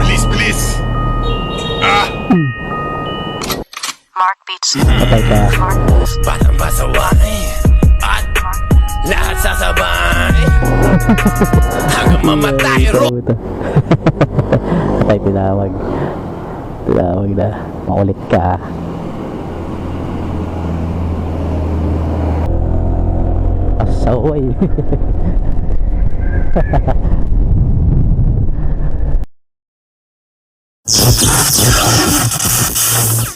Bilis, bilis! Ah! Mark Beach. Patay ka. Mark Beach. Batang pasaway At lahat sasabay Hanggang mamatay ro. Patay tinawag. Tinawag na. Makulit ka. Asaway.